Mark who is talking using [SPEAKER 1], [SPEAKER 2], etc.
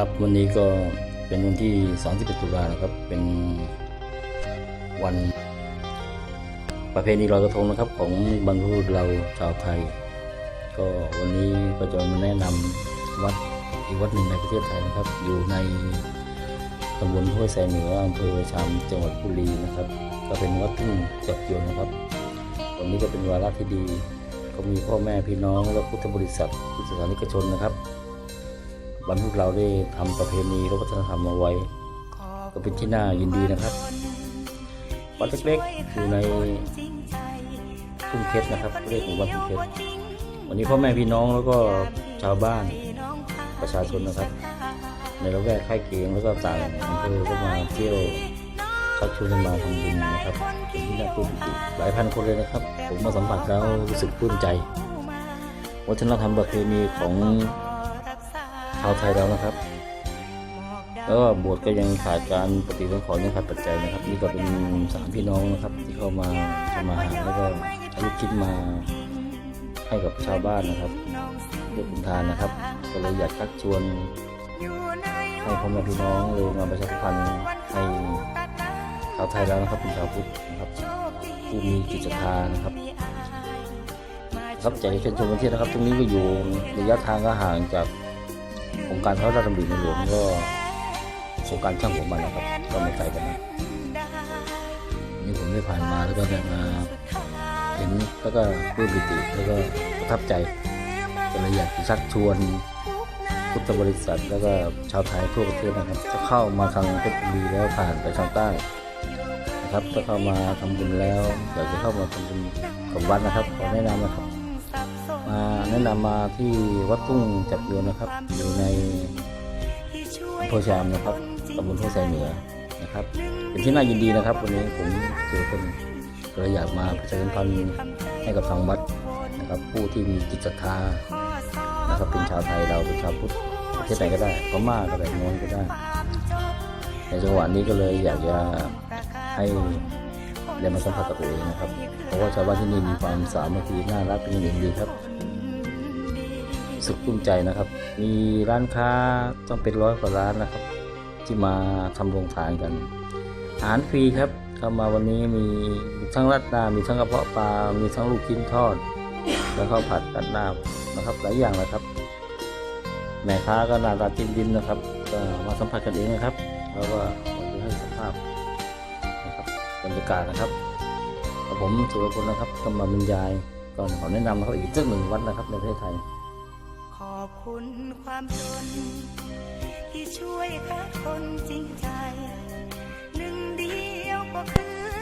[SPEAKER 1] ครับวันนี้ก็เป็นวันที่ 31 ตุลานะครับ เป็นวัน ประเพณีลอยกระทงนะครับ ของบรรพบุรุษเราชาวไทย ก็วันนี้ก็จะมาแนะนำวัดอีกวัดหนึ่งในประเทศไทยนะครับ อยู่ในตำบลห้วยไซเหนืออำเภอชามจังหวัดบุรีนะครับ ก็เป็นวัดทุ่งจับยนนะครับ วันนี้ก็เป็นวาระที่ดี ก็มีพ่อแม่พี่น้องและพุทธบริษัทพุทธศาสนิกชนนะครับ บรรพบุรุษเราได้ทำประเพณีและวัฒนธรรมเอาไว้ ก็เป็นที่น่ายินดีนะครับวัดเล็กๆอยู่ในทุ่งเพชรนะครับเรียกว่าทุ่งเพชรวันนี้พ่อแม่พี่น้องแล้วก็ชาวบ้านประชาชนนะครับ ในละแวกใกล้เคียงแล้วก็ต่างอำเภอก็มาเที่ยวชักชวนกันมาทำบุญนะครับเป็นที่น่าปลื้มปิติหลายพันคนเลยนะครับ ผมมาสัมผัสแล้วรู้สึกปลื้มใจ วัฒนธรรมประเพณีของ ชาวไทยเรานะครับ แล้วบสถ์ก็ยังขาดการปฏิสังขรณ์ยังขาดปัจจัยนะครับ นี่ก็เป็นสามพี่น้องนะครับ ที่เข้ามาทำมาหาแล้วก็อาลูกชิ้นมาให้กับชาวบ้านนะครับเพื่อเป็นทานนะครับ ก็เลยอยากชักชวนให้พ่อแม่พี่น้องเลยมาประชาสัมพันธ์ให้ชาวไทยแล้วนะครับเป็นชาวพุทธนะครับผู้มีจิตศรัทธานะครับครับจากเชิญชมกันที่นะครับ ตรงนี้ก็อยู่ระยะทางก็ห่างจาก องค์การพระราชดำริในหลวงก็โครงการช่างหัวมันนะครับก็ไม่ไกลกันนะนี่ผมได้ผ่านมาแล้วก็ได้มาเห็นแล้วก็ปลื้ปิติแล้วก็ประทับใจก็เลยอยากจะชักชวนพุทธบริษัท แล้วก็ชาวไทยทั่วประเทศนะครับถ้าเข้ามาทางเพชรบุรีแล้วผ่านไปทางใต้นะครับถ้าเข้ามาทำบุญแล้วอยากจะเข้ามาทำบุญกับวัดนะครับขอแนะนำนะครับ มาแนะนำมาที่วัดทุ่งจับยวนนะครับ อยู่ในอำเภอชามนะครับตำบลห้วยไซเหนือนะครับ เป็นที่น่ายินดีนะครับ วันนี้ผมเจอคนก็เลยอยากมาประชาสัมพันธ์ให้กับทางวัดนะครับ ผู้ที่มีจิตศรัทธานะครับเป็นชาวไทยเราเป็นชาวพุทธประเทศไหนก็ได้พม่าก็ได้มอญก็ได้ ในจังหวะนี้ก็เลยอยากจะให้ ได้มาสัมผัสกับตัวเองนะครับ เพราะว่าชาวบ้านที่นี่มีความสามัคคีน่ารักเป็นอย่างดีครับรู้สึกภูมิใจนะครับ มีร้านค้าต้องเป็นร้อยกว่าร้านนะครับ ที่มาทำโรงทานกัน อาหารฟรีครับเข้ามาวันนี้มีมีทั้งรัดหน้ามีทั้งกระเพาะปลา มีทั้งลูกชิ้นทอด แล้วข้าวผัดรัดหน้านะครับ หลายอย่างนะครับแม่ค้าก็น่ารักจริงๆนะครับ ก็มาสัมผัสกันเองนะครับ แล้วก็ รรยากาศนะครับผมสุรพลนะครับกำลังบรรยายก่อนขอแนะนำเขาอีกสักหนึ่งวัดนะครับในประเทศไทย
[SPEAKER 2] ขอบคุณความจนที่ช่วยคัดคนจริงใจ หนึ่งเดียวก็คือ